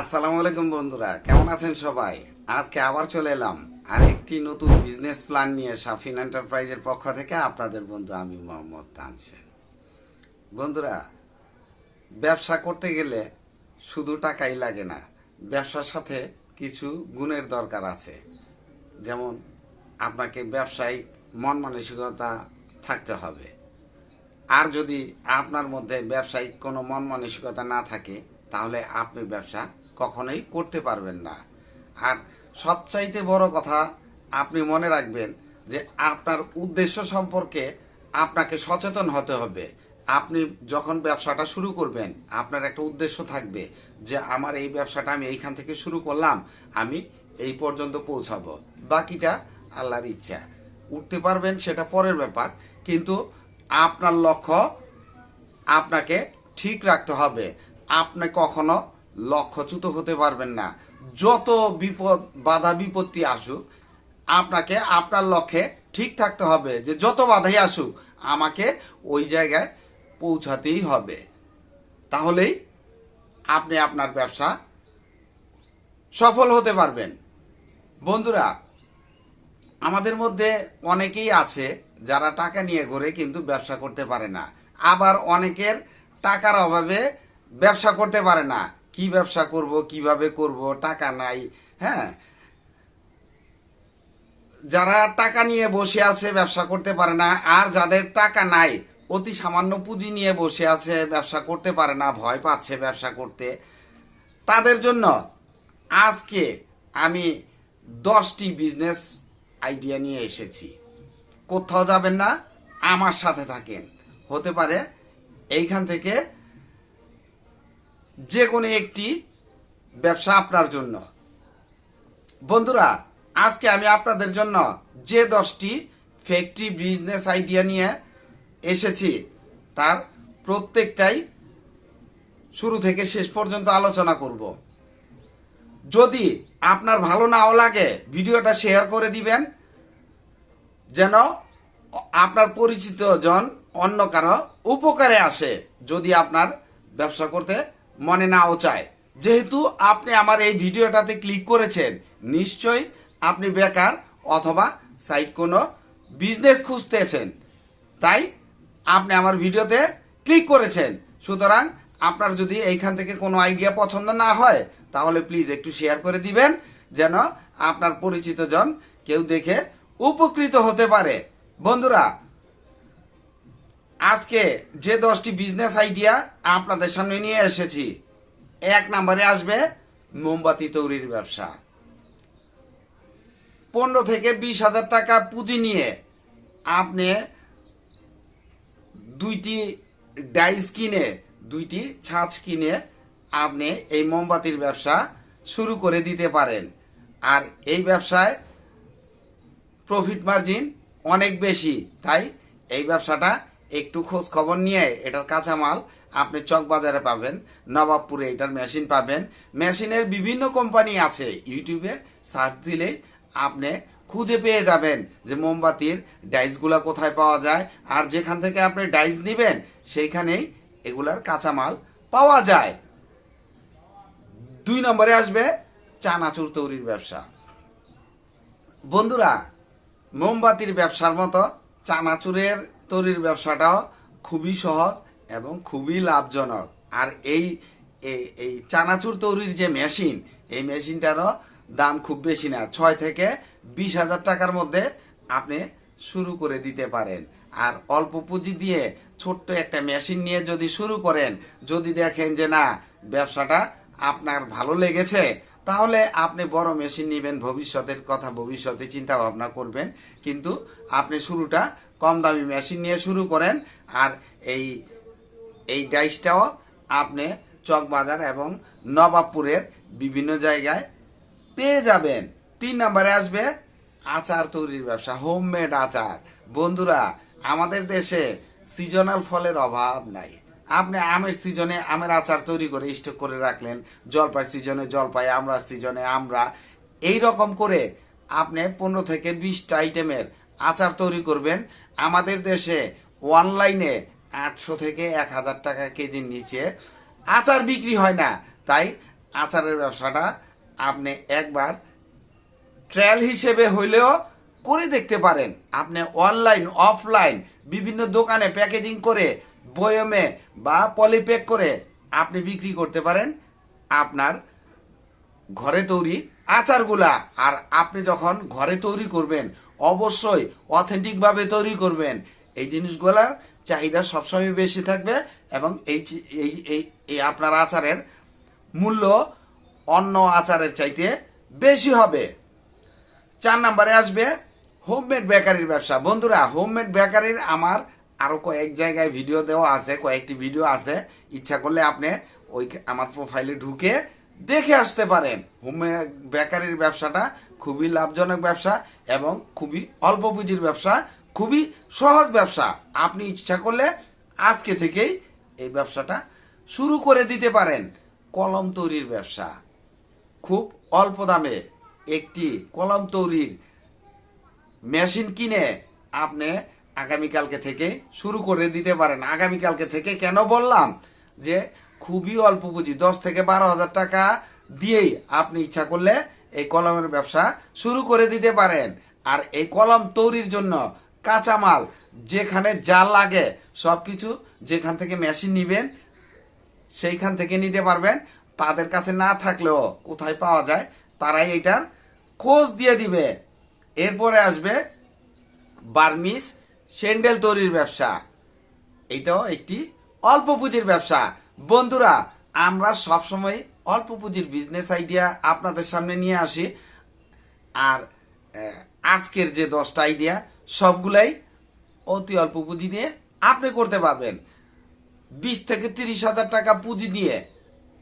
আসসালামু আলাইকুম বন্ধুরা, কেমন আছেন সবাই? আজকে আবার চলে এলাম আর একটি নতুন বিজনেস প্ল্যান নিয়ে সাফিন এন্টারপ্রাইজের পক্ষ থেকে আপনাদের বন্ধু আমি মোহাম্মদ তানসেন। বন্ধুরা, ব্যবসা করতে গেলে শুধু টাকাই লাগে না, ব্যবসার সাথে কিছু গুণের দরকার আছে। যেমন আপনাকে ব্যবসায়িক মন মানসিকতা থাকতে হবে। আর যদি আপনার মধ্যে ব্যবসায়িক কোনো মন মানসিকতা না থাকে, তাহলে আপনি ব্যবসা কখনোই করতে পারবেন না। আর সবচাইতে বড় কথা, আপনি মনে রাখবেন যে আপনার উদ্দেশ্য সম্পর্কে আপনাকে সচেতন হতে হবে। আপনি যখন ব্যবসাটা শুরু করবেন, আপনার একটা উদ্দেশ্য থাকবে যে, আমার এই ব্যবসাটা আমি এইখান থেকে শুরু করলাম, আমি এই পর্যন্ত পৌঁছাবো। বাকিটা আল্লাহর ইচ্ছা। উঠতে পারবেন, সেটা পরের ব্যাপার। কিন্তু আপনার লক্ষ্য আপনাকে ঠিক রাখতে হবে। আপনি কখনো লক্ষ্যচ্যুত হতে পারবেন না। যত বিপদ, বাধা বিপত্তি আসুক, আপনাকে, আপনার লক্ষ্যে ঠিক থাকতে হবে যে যত বাধাই আসুক, আমাকে ওই জায়গায় পৌঁছাতেই হবে। তাহলেই আপনি আপনার ব্যবসা সফল হতে পারবেন। বন্ধুরা, আমাদের মধ্যে অনেকেই আছে যারা টাকা নিয়ে ঘুরে কিন্তু ব্যবসা করতে পারে না। আবার অনেকের টাকার অভাবে ব্যবসা করতে পারে না। কি ব্যবসা করব, কীভাবে করব, টাকা নাই হ্যাঁ? যারা টাকা নিয়ে বসে আছে, ব্যবসা করতে পারে না, আর যাদের টাকা নাই, অতি সামান্য পুঁজি নিয়ে বসে আছে, ব্যবসা করতে পারে না, ভয় পাচ্ছে ব্যবসা করতে, তাদের জন্য আজকে আমি দশটি বিজনেস আইডিয়া নিয়ে এসেছি। কোথাও যাবেন না, আমার সাথে থাকেন। হতে পারে এইখান থেকে যে কোনো একটি ব্যবসা আপনার জন্য। বন্ধুরা, আজকে আমি আপনাদের জন্য যে দশটি ফ্যাক্টরি বিজনেস আইডিয়া নিয়ে এসেছি, তার প্রত্যেকটাই শুরু থেকে শেষ পর্যন্ত আলোচনা করব। যদি আপনার ভালো নাও লাগে, ভিডিওটা শেয়ার করে দিবেন, যেন আপনার পরিচিত জন অন্য কারও উপকারে আসে, যদি আপনার ব্যবসা করতে মনে নাও চায়। যেহেতু আপনি আমার এই ভিডিওটাতে ক্লিক করেছেন, নিশ্চয়ই আপনি বেকার অথবা সাইড কোনো বিজনেস খুঁজতেছেন। তাই আপনি আমার ভিডিওতে ক্লিক করেছেন। সুতরাং আপনার যদি এইখান থেকে কোনো আইডিয়া পছন্দ না হয়, তাহলে প্লিজ একটু শেয়ার করে দিবেন, যেন আপনার পরিচিত জন কেউ দেখে উপকৃত হতে পারে। বন্ধুরা আজকে যে দশটি বিজনেস আইডিয়া আপনাদের সামনে নিয়ে এসেছি, এক নম্বরে আসবে মোমবাতি তৈরির ব্যবসা। পনেরো থেকে বিশ হাজার টাকা পুঁজি নিয়ে আপনি দুইটি ডাইস কিনে, দুইটি ছাঁচ কিনে আপনি এই মোমবাতির ব্যবসা শুরু করে দিতে পারেন। আর এই ব্যবসায় প্রফিট মার্জিন অনেক বেশি, তাই এই ব্যবসাটা একটু খোঁজ খবর নিয়ে এটার কাঁচামাল আপনি চক বাজারে পাবেন, নবাবপুরে এটার মেশিন পাবেন। মেশিনের বিভিন্ন কোম্পানি আছে, ইউটিউবে সার্চ দিলেই আপনি খুঁজে পেয়ে যাবেন যে মোমবাতির ডাইসগুলা কোথায় পাওয়া যায়। আর যেখান থেকে আপনি ডাইস নেবেন, সেইখানেই এগুলার কাঁচামাল পাওয়া যায়। দুই নম্বরে আসবে চানাচুর তৈরির ব্যবসা। বন্ধুরা, মোমবাতির ব্যবসার মতো চানাচুরের তৈরির ব্যবসাটাও খুবই সহজ এবং খুবই লাভজনক। আর এই এই- এই চানাচুর তৈরির যে মেশিন, এই মেশিনটারও দাম খুব বেশি না, ছয় থেকে বিশ হাজার টাকার মধ্যে আপনি শুরু করে দিতে পারেন। আর অল্প পুঁজি দিয়ে ছোট্ট একটা মেশিন নিয়ে যদি শুরু করেন, যদি দেখেন যে না, ব্যবসাটা আপনার ভালো লেগেছে, তাহলে আপনি বড় মেশিন নেবেন, ভবিষ্যতের কথা ভবিষ্যতে চিন্তা ভাবনা করবেন। কিন্তু আপনি শুরুটা কম দামি মেশিন নিয়ে শুরু করেন আর এই এই ডাইসটাও আপনি চকবাজার এবং নবাবপুরের বিভিন্ন জায়গায় পেয়ে যাবেন। তিন নম্বরে আসবে আচার তৈরির ব্যবসা, হোমমেড আচার। বন্ধুরা, আমাদের দেশে সিজনাল ফলের অভাব নাই। আপনি আমের সিজনে আমের আচার তৈরি করে স্টক করে রাখলেন, জলপাই সিজনে জলপাই আমরা সিজনে আমরা এই রকম করে আপনি পনেরো থেকে বিশটা আইটেমের আচার তৈরি করবেন। আমাদের দেশে অনলাইনে আটশো থেকে এক হাজার টাকা কেজির নিচে আচার বিক্রি হয় না। তাই আচারের ব্যবসাটা আপনি একবার ট্রায়াল হিসেবে হইলেও করে দেখতে পারেন। আপনি অনলাইন, অফলাইন বিভিন্ন দোকানে প্যাকেজিং করে, বয়মে বা পলিপ্যাক করে আপনি বিক্রি করতে পারেন আপনার ঘরে তৈরি আচারগুলা। আর আপনি যখন ঘরে তৈরি করবেন অবশ্যই অথেন্টিকভাবে তৈরি করবেন। এই জিনিসগুলার চাহিদা সবসময় বেশি থাকবে এবং এই এই এই আপনার আচারের মূল্য অন্য আচারের চাইতে বেশি হবে। চার নম্বরে আসবে হোমমেড বেকারির ব্যবসা। বন্ধুরা হোমমেড বেকারির আমার আরও কয়েক জায়গায় ভিডিও দেওয়া আছে, কয়েকটি ভিডিও আছে। ইচ্ছা করলে আপনি ওই আমার প্রোফাইলে ঢুকে দেখে আসতে পারেন। হোমমেড বেকারির ব্যবসাটা খুবই লাভজনক ব্যবসা এবং খুবই অল্প পুঁজির ব্যবসা, খুবই সহজ ব্যবসা। আপনি ইচ্ছা করলে আজকে থেকেই এই ব্যবসাটা শুরু করে দিতে পারেন। কলম তৈরির ব্যবসা। খুব অল্প দামে একটি কলম তৈরির মেশিন কিনে আপনি আগামীকালকে থেকে শুরু করে দিতে পারেন। আগামীকালকে থেকে কেন বললাম? যে খুবই অল্প পুঁজি, দশ থেকে বারো হাজার টাকা দিয়েই আপনি ইচ্ছা করলে এই কলমের ব্যবসা শুরু করে দিতে পারেন। আর এই কলম তৈরির জন্য কাঁচামাল যেখানে যা লাগে সব কিছু যেখান থেকে মেশিন নিবেন, সেইখান থেকে নিতে পারবেন। তাদের কাছে না থাকলেও কোথায় পাওয়া যায়, তারাই এটার খোঁজ দিয়ে দিবে। এরপরে আসবে বার্মিস স্যান্ডেল তৈরির ব্যবসা। এটাও একটি অল্প পুঁজির ব্যবসা। বন্ধুরা, আমরা সবসময় অল্প পুঁজির বিজনেস আইডিয়া আপনাদের সামনে নিয়ে আসি। আর আজকের যে দশটা আইডিয়া সবগুলাই অতি অল্প পুঁজি দিয়ে আপনি করতে পারবেন। বিশ থেকে তিরিশ হাজার টাকা পুঁজি দিয়ে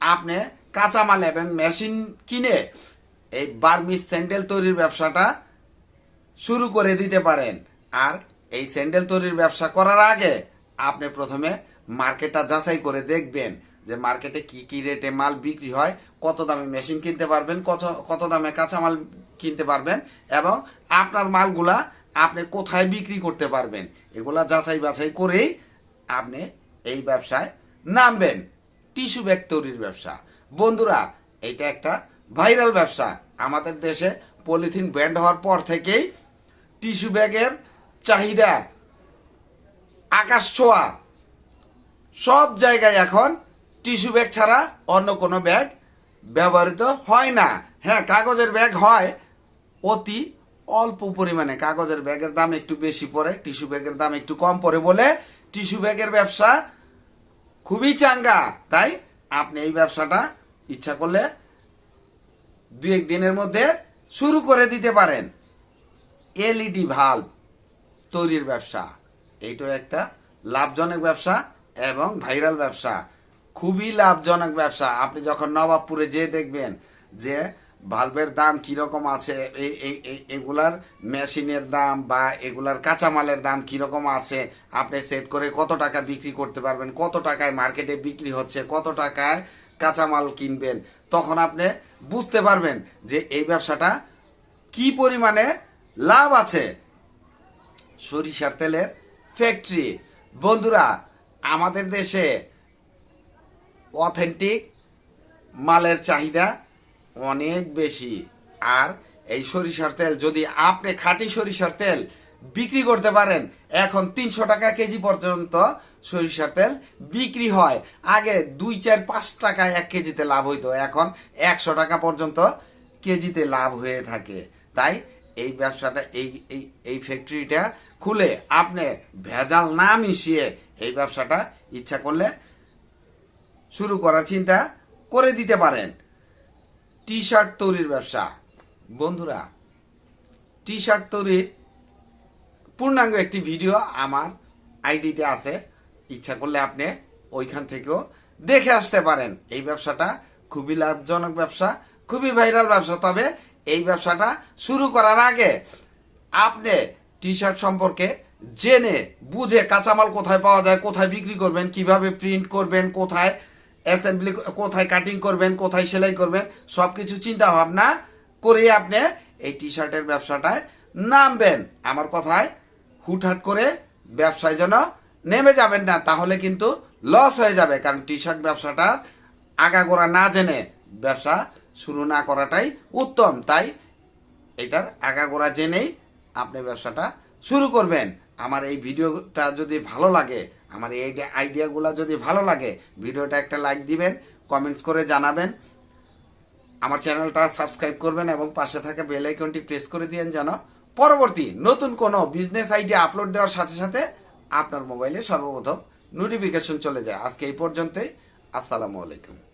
আপনি কাঁচামাল এবং মেশিন কিনে এই বার্মিস স্যান্ডেল তৈরির ব্যবসাটা শুরু করে দিতে পারেন। আর এই স্যান্ডেল তৈরির ব্যবসা করার আগে আপনি প্রথমে মার্কেটটা যাচাই করে দেখবেন যে মার্কেটে কি কি রেটে মাল বিক্রি হয়, কত দামে মেশিন কিনতে পারবেন, কত কত দামে কাঁচামাল কিনতে পারবেন, এবং আপনার মালগুলা আপনি কোথায় বিক্রি করতে পারবেন, এগুলা যাচাই বাছাই করেই আপনি এই ব্যবসায় নামবেন। টিস্যু ব্যাগ তৈরির ব্যবসা। বন্ধুরা, এটা একটা ভাইরাল ব্যবসা। আমাদের দেশে পলিথিন ব্যান্ড হওয়ার পর থেকেই টিস্যু ব্যাগের চাহিদা, আকাশ ছোঁয়া, সব জায়গায় এখন টিস্যু ব্যাগ ছাড়া অন্য কোনো ব্যাগ ব্যবহৃত হয় না। হ্যাঁ কাগজের ব্যাগ হয় অতি অল্প পরিমাণে। কাগজের ব্যাগের দাম একটু বেশি পড়ে, টিস্যু ব্যাগের দাম একটু কম পড়ে বলে টিস্যু ব্যাগের ব্যবসা খুবই চাঙ্গা। তাই আপনি এই ব্যবসাটা ইচ্ছা করলে দু এক দিনের মধ্যে শুরু করে দিতে পারেন। এলইডি ভাল্ব তৈরির ব্যবসা। এইটাও একটা লাভজনক ব্যবসা এবং ভাইরাল ব্যবসা। খুবই লাভজনক ব্যবসা। আপনি যখন নবাবপুরে যেয়ে দেখবেন যে ভাল্বের দাম কীরকম আছে এগুলার মেশিনের দাম বা এগুলার কাঁচামালের দাম কীরকম আছে, আপনি সেট করে কত টাকা বিক্রি করতে পারবেন, কত টাকায় মার্কেটে বিক্রি হচ্ছে, কত টাকায় কাঁচামাল কিনবেন, তখন আপনি বুঝতে পারবেন যে এই ব্যবসাটা কি পরিমাণে লাভ আছে। সরিষার তেলের ফ্যাক্টরি বন্ধুরা, আমাদের দেশে অথেন্টিক মালের চাহিদা অনেক বেশি। আর এই সরিষার তেল, যদি আপনি খাঁটি সরিষার তেল বিক্রি করতে পারেন, এখন তিনশো টাকা কেজি পর্যন্ত সরিষার তেল বিক্রি হয়। আগে দুই, চার, পাঁচ টাকায় এক কেজিতে লাভ হইতো, এখন একশো টাকা পর্যন্ত কেজিতে লাভ হয়ে থাকে। তাই এই ব্যবসাটা, এই এই এই ফ্যাক্টরিটা খুলে আপনি ভেজাল না মিশিয়ে এই ব্যবসাটা ইচ্ছা করলে শুরু করার চিন্তা করে দিতে পারেন। টি শার্ট তৈরির ব্যবসা। বন্ধুরা টি শার্ট তৈরির পূর্ণাঙ্গ একটি ভিডিও আমার আইডিতে আছে। ইচ্ছা করলে আপনি ওইখান থেকেও দেখে আসতে পারেন। এই ব্যবসাটা খুবই লাভজনক ব্যবসা, খুবই ভাইরাল ব্যবসা। তবে এই ব্যবসাটা শুরু করার আগে আপনি টি শার্ট সম্পর্কে জেনে, বুঝে কাঁচামাল কোথায় পাওয়া যায়, কোথায় বিক্রি করবেন, কীভাবে প্রিন্ট করবেন, কোথায় অ্যাসেম্বলি কোথায় কাটিং করবেন, কোথায় সেলাই করবেন সব কিছু চিন্তা ভাবনা করে আপনি এই টি শার্টের ব্যবসাটায় নামবেন। আমার কথায় হুটহাট করে ব্যবসায় যেন নেমে যাবেন না, তাহলে কিন্তু লস হয়ে যাবে, কারণ টি শার্ট ব্যবসাটা আগাগোড়া না জেনে ব্যবসা শুরু না করাটাই উত্তম। তাই এটার আগাগোড়া জেনেই আপনি ব্যবসাটা শুরু করবেন। আমার এই ভিডিওটা যদি ভালো লাগে আমার এই আইডিয়াগুলো যদি ভালো লাগে, ভিডিওটা একটা লাইক দিবেন কমেন্টস করে জানাবেন। আমার চ্যানেলটা সাবস্ক্রাইব করবেন এবং পাশে থাকা বেল আইকনটি প্রেস করে দিয়েন যেন পরবর্তী নতুন কোনো বিজনেস আইডিয়া আপলোড দেওয়ার সাথে সাথে আপনার মোবাইলে সর্বপ্রথম নোটিফিকেশন চলে যায়। আজকে এই পর্যন্তই। আসসালামু আলাইকুম।